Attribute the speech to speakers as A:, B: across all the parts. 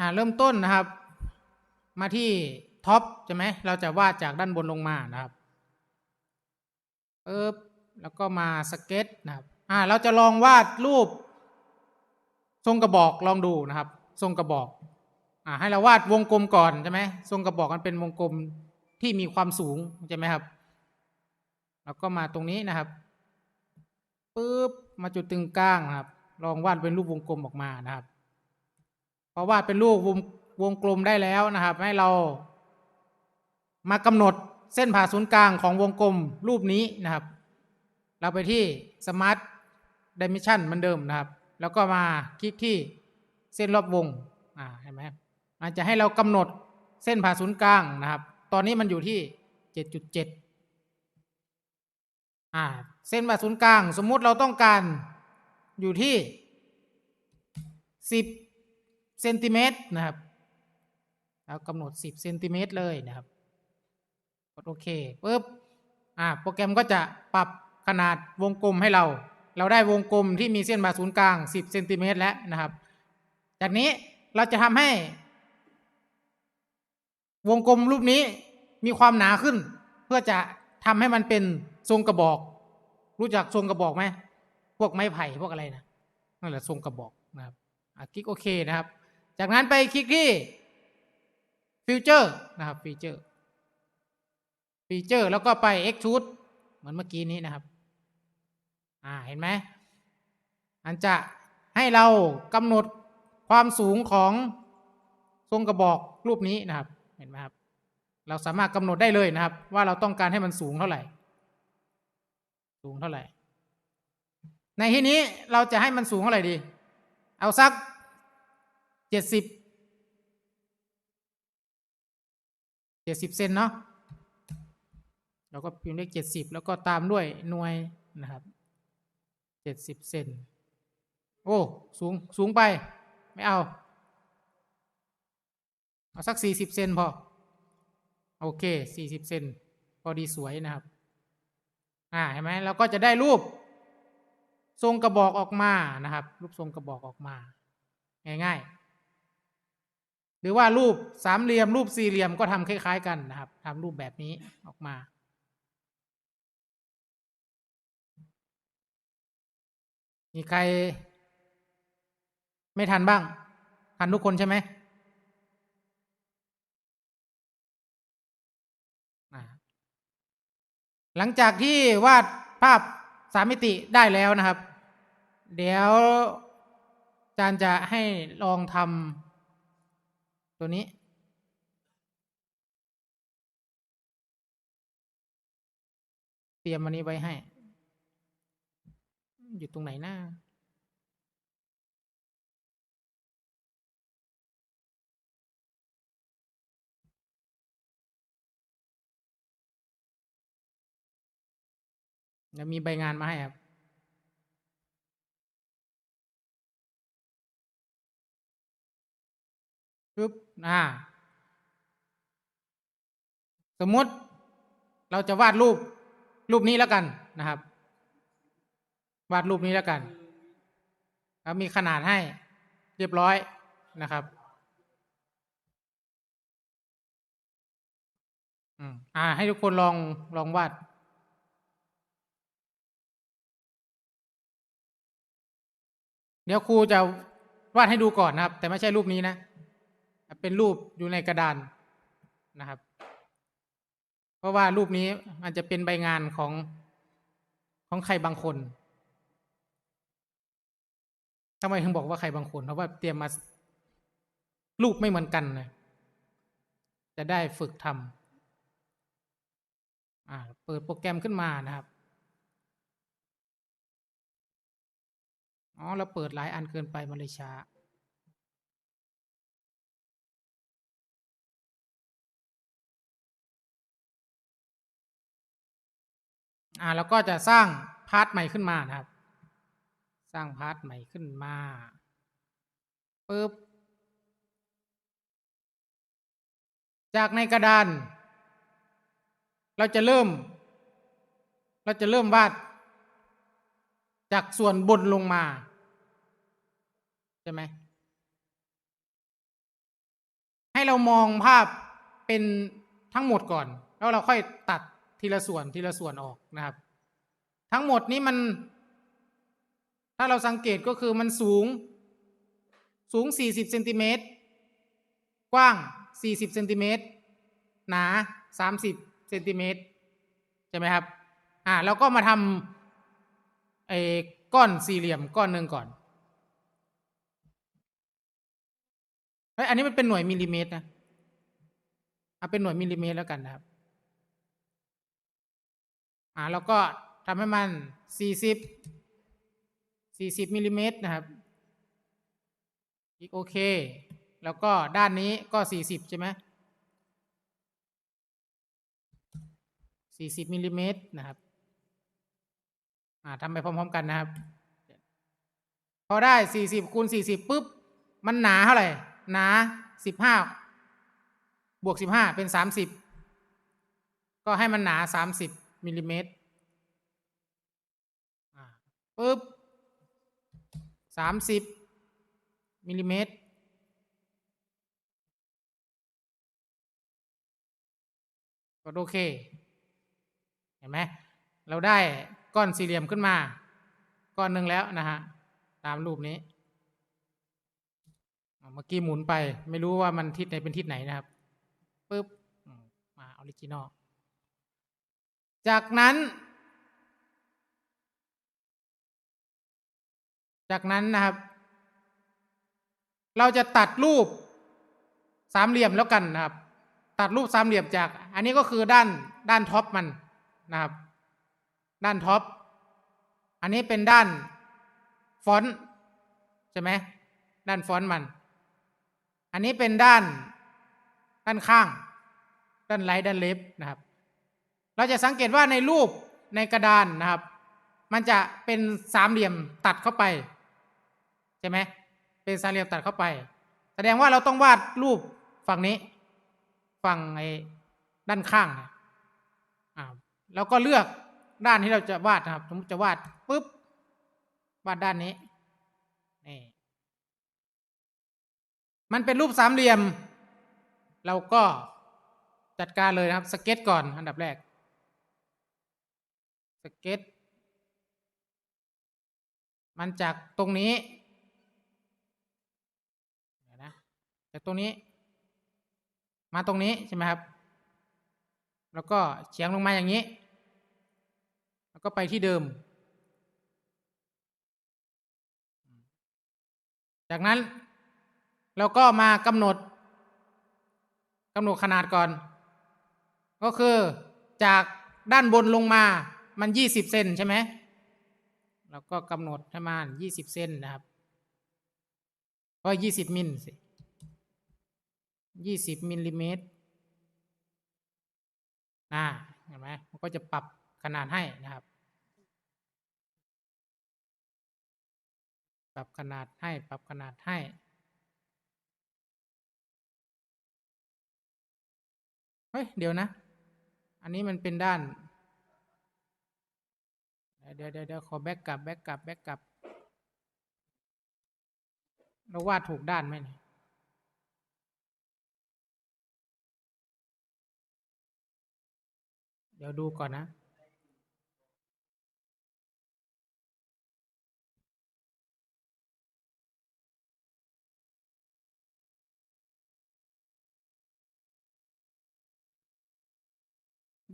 A: อ่าเริ่มต้นนะครับ มาที่ท็อปใช่ไหมเราจะวาดจากด้านบนลงมานะครับปึ๊บแล้วก็มาสเก็ตนะครับอ่าเราจะลองวาดรูป ทรงกระบอกลองดูนะครับ ทรงกระบอกอ่าให้เราวาดวงกลมก่อนใช่ไหมทรงกระบอกมันเป็นวงกลมที่มีความสูงใช่ไหมครับ แล้วก็มาตรงนี้นะครับปึ๊บมาจุดตึงกลางนะครับ ลองวาดเป็นรูปวงกลมออกมานะครับ พอวาดเป็นรูปวงวงกลมได้แล้วนะครับ ให้เรา มากำหนดเส้นผ่าศูนย์กลางของวงกลมรูปนี้นะครับ เราไปที่ Smart Dimension เหมือนเดิมนะครับ แล้วก็มาคลิกที่เส้นรอบวงอ่าเห็นไหมมันจะให้เรากำหนดเส้นผ่าศูนย์กลางนะครับ ตอนนี้มันอยู่ที่7.7อ่า เส้นผ่าศูนย์กลาง สมมุติเราต้องการอยู่ที่10 เซนติเมตรนะครับเรากำหนด 10เซนติเมตรเลยนะครับกดโอเคปุ๊บอ่าโปรแกรมก็จะปรับขนาดวงกลมให้เรา เราได้วงกลมที่มีเส้นผ่าศูนย์กลาง 10เซนติเมตรแล้วนะครับ จากนี้เราจะทำให้ วงกลมรูปนี้มีความหนาขึ้น เพื่อจะทำให้มันเป็นทรงกระบอก รู้จักทรงกระบอกไหมพวกไม้ไผ่พวกอะไรนะนั่นแหละทรงกระบอกนะครับอะคลิกโอเคนะครับ จากนั้นไปคลิกที่ฟิวเจอร์นะครับฟีเจอร์ฟีเจอร์แล้วก็ไป extrude เหมือนเมื่อกี้นี้นะครับ อ่าเห็นไหมอันจะให้เรากำหนดความสูงของทรงกระบอกรูปนี้นะครับ เห็นไหมครับ เราสามารถกำหนดได้เลยนะครับ ว่าเราต้องการให้มันสูงเท่าไหร่ สูงเท่าไหร่ ในที่นี้เราจะให้มันสูงเท่าไหร่ดี เอาสัก เจ็ดสิบเจ็ดสิบเซนเนาะเราก็พิมพ์เลขเจ็ดสิบแล้วก็ตามด้วยหน่วยนะครับเจ็ดสิบเซนโอ้ สูง สูงไป ไม่เอา เอาสักสี่สิบเซนพอ โอเคสี่สิบเซนพอดีสวยนะครับ อ่า เห็นไหมเราก็จะได้รูป ทรงกระบอกออกมานะครับ รูปทรงกระบอกออกมา ง่ายๆ หรือว่ารูปสามเหลี่ยม รูปสี่เหลี่ยมก็ทำคล้าย ๆ กันนะครับทำรูปแบบนี้ออกมามีใคร ไม่ทันบ้าง ทันทุกคนใช่ไหมหลังจากที่วาดภาพสามมิติได้แล้วนะครับ เดี๋ยวอาจารย์จะให้ลองทำ ตัวนี้ เตรียมอันนี้ไว้ให้ อยู่ตรงไหนหน้าแล้วมีใบงานมาให้ครับ ปึ๊บอ่าสมมติเราจะวาดรูปรูปนี้แล้วกันนะครับ วาดรูปนี้แล้วกันแล้วมีขนาดให้เรียบร้อยนะครับอืมอ่า ให้ทุกคนลองลองวาดเดี๋ยวครูจะวาดให้ดูก่อนนะครับ แต่ไม่ใช่รูปนี้นะ เป็นรูปอยู่ในกระดานนะครับ เพราะว่ารูปนี้มันจะเป็นใบงานของของใครบางคนทำไมถึงบอกว่าใครบางคน เพราะว่าเตรียมมารูปไม่เหมือนกันนะจะได้ฝึกทำอ่าเปิดโปรแกรมขึ้นมานะครับอ๋อเราเปิดหลายอันเกินไปมันเลยช้า อ่าแล้วก็จะสร้างพาร์ทใหม่ขึ้นมานะครับ สร้างพาร์ทใหม่ขึ้นมาปึ๊บจากในกระดาน เราจะเริ่ม เราจะเริ่มวาด จากส่วนบนลงมา ใช่ไหม ให้เรามองภาพเป็นทั้งหมดก่อน แล้วเราค่อยตัด ทีละส่วนทีละส่วนออกนะครับ ทั้งหมดนี้มัน ถ้าเราสังเกตก็คือมันสูงสูง 40เซนติเมตรกว้าง 40เซนติเมตรหนา 30เซนติเมตรใช่ไหมครับอ่าเราก็มาทำไอ้ก้อนสี่เหลี่ยมก้อนหนึ่งก่อนเฮ้ยอันนี้มันเป็นหน่วยมิลลิเมตรนะเอาเป็นหน่วยมิลลิเมตรแล้วกันนะครับ อ่าแล้วก็ทำให้มันสี่สิบสี่สิบมิลลิเมตรนะครับอีกโอเค แล้วก็ด้านนี้ก็สี่สิบใช่ไหมสี่สิบมิลลิเมตรนะครับอ่าทำไปพร้อมๆกันนะครับ พอได้สี่สิบคูณสี่สิบปุ๊บ มันหนาเท่าไหร่ หนาสิบวกสิบห้าเป็นสามสิบก็ให้มันหนาสา มิลลิเมตรปุ๊บสามสิบมิลลิเมตรกดโอเค เห็นไหมเราได้ก้อนสี่เหลี่ยมขึ้นมา ก้อนหนึ่งแล้วนะฮะ ตามรูปนี้ เมื่อกี้หมุนไป ไม่รู้ว่ามันทิศไหนเป็นทิศไหนนะครับปุ๊บมาออริจินอล จากนั้น จากนั้นนะครับ เราจะตัดรูปสามเหลี่ยมแล้วกันนะครับ ตัดรูปสามเหลี่ยมจาก อันนี้ก็คือด้านด้านท็อปมันนะครับ ด้านท็อปอันนี้เป็นด้านฟอนต์ใช่ไหมด้านฟอนต์มัน อันนี้เป็นด้านด้านข้าง ด้านไลท์ด้านเล็บนะครับ เราจะสังเกตว่าในรูปในกระดานนะครับ มันจะเป็นสามเหลี่ยมตัดเข้าไปใช่ไหมเป็นสามเหลี่ยมตัดเข้าไป แสดงว่าเราต้องวาดรูปฝั่งนี้ ฝั่งไอ้ด้านข้างอ่าแล้วก็เลือกด้านที่เราจะวาดนะครับ สมมติจะวาดปุ๊บวาดด้านนี้นี่มันเป็นรูปสามเหลี่ยม เราก็จัดการเลยนะครับ สเก็ตก่อนอันดับแรก สเก็ต มันจากตรงนี้เดี๋ยวนะจากตรงนี้ มาตรงนี้ใช่ไหมครับ แล้วก็เฉียงลงมาอย่างนี้ แล้วก็ไปที่เดิม จากนั้นเราก็มากำหนดกำหนดขนาดก่อน ก็คือจากด้านบนลงมา มันยี่สิบเซนใช่ไหมเราก็กำหนดให้มันยี่สิบเซนนะครับก็ยี่สิบมิลสิยี่สิบมิลลิเมตรนะเห็นไหมมันก็จะปรับขนาดให้นะครับ ปรับขนาดให้ ปรับขนาดให้ เฮ้ย เดี๋ยวนะ อันนี้มันเป็นด้าน เดี๋ยวเดี๋ยวเดี๋ยวขอแบ็กกลับแบ็กกลับแบ็กกลับเราวาดถูกด้านไหมเนี่ยเดี๋ยวดูก่อนนะ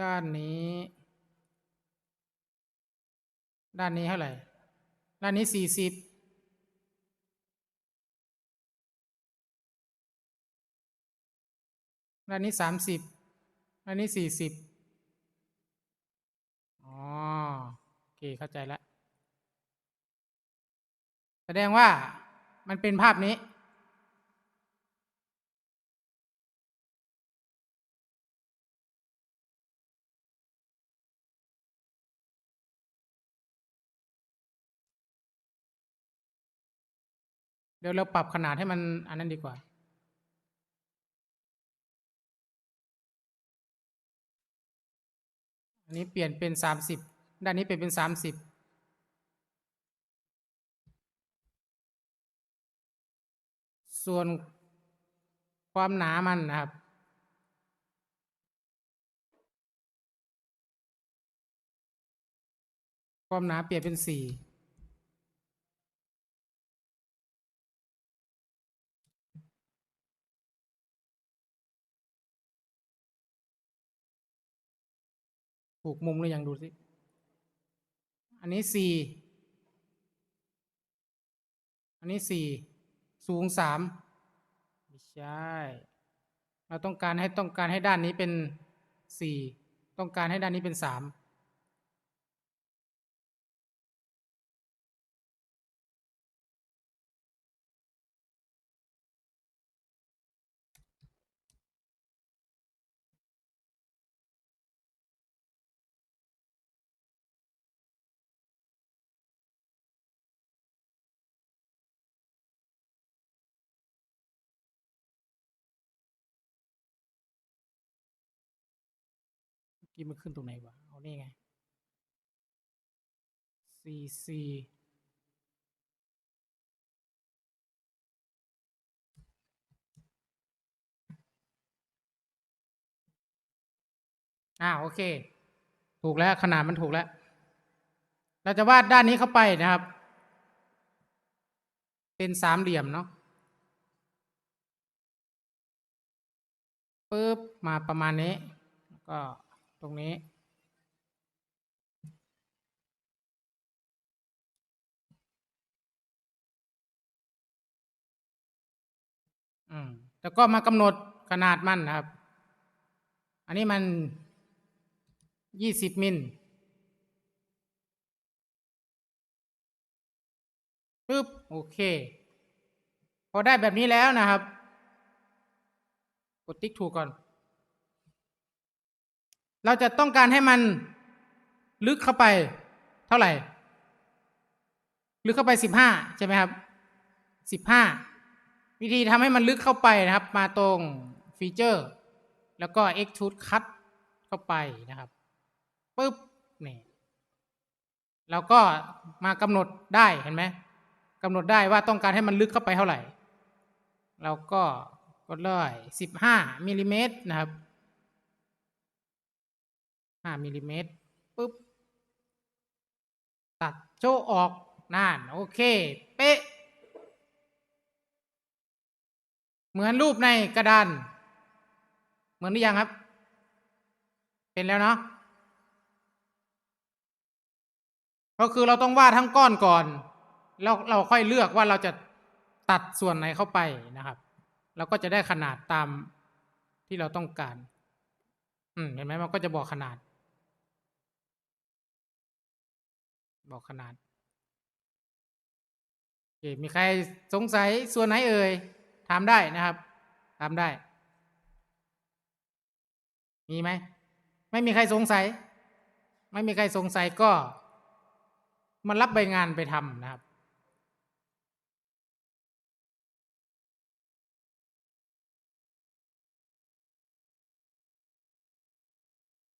A: ด้านนี้ ด้านนี้เท่าไหร่ ด้านนี้สี่สิบด้านนี้สามสิบด้านนี้สี่สิบอ๋อโอเคเข้าใจแล้ว แสดงว่ามันเป็นภาพนี้ เดี๋ยวเราปรับขนาดให้มันอันนั้นดีกว่า อันนี้เปลี่ยนเป็นสามสิบด้านนี้เปลี่ยนเป็นสามสิบส่วนความหนามันนะครับ ความหนาเปลี่ยนเป็นสี่ ถูกมุมหรือยังดูสิ อันนี้สี่อันนี้สี่สูงสามไม่ใช่ เราต้องการให้ต้องการให้ด้านนี้เป็นสี่ต้องการให้ด้านนี้เป็นสาม กี้มันขึ้นตรงไหนวะ เอานี่ไงสี่สี่อ่าโอเค ถูกแล้วขนาดมันถูกแล้ว เราจะวาดด้านนี้เข้าไปนะครับ เป็นสามเหลี่ยมเนาะปึ๊บมาประมาณนี้ แล้วก็ ตรงนี้ อืมแล้วก็มากำหนดขนาดมันนะครับ อันนี้มันยี่สิบมิลปึ๊บโอเค พอได้แบบนี้แล้วนะครับ กดติ๊กถูกก่อน เราจะต้องการให้มันลึกเข้าไปเท่าไหร่ ลึกเข้าไปสิบห้าใช่ไหมครับสิบห้าวิธีทำให้มันลึกเข้าไปนะครับ มาตรงฟีเจอร์ แล้วก็ extrude cut เข้าไปนะครับปุ๊บนี่เราก็มากำหนดได้เห็นไหมกำหนดได้ว่าต้องการให้มันลึกเข้าไปเท่าไหร่ เราก็กดเลยสิบห้ามิลลิเมตรนะครับ ห้ามิลลิเมตรปุ๊บ ตัดโจออกน่านโอเค เป๊ะ เหมือนรูปในกระดาน เหมือนหรือยังครับ เป็นแล้วเนาะก็คือเราต้องวาดทั้งก้อนก่อน แล้วเราค่อยเลือกว่าเราจะตัดส่วนไหนเข้าไปนะครับ เราก็จะได้ขนาดตามที่เราต้องการ อืมเห็นไหมมันก็จะบอกขนาด บอกขนาดโอเคมีใครสงสัยส่วนไหนเอ่ยถามได้นะครับถามได้ มีไหม ไม่มีใครสงสัย ไม่มีใครสงสัยก็ มันรับใบงานไปทำนะครับ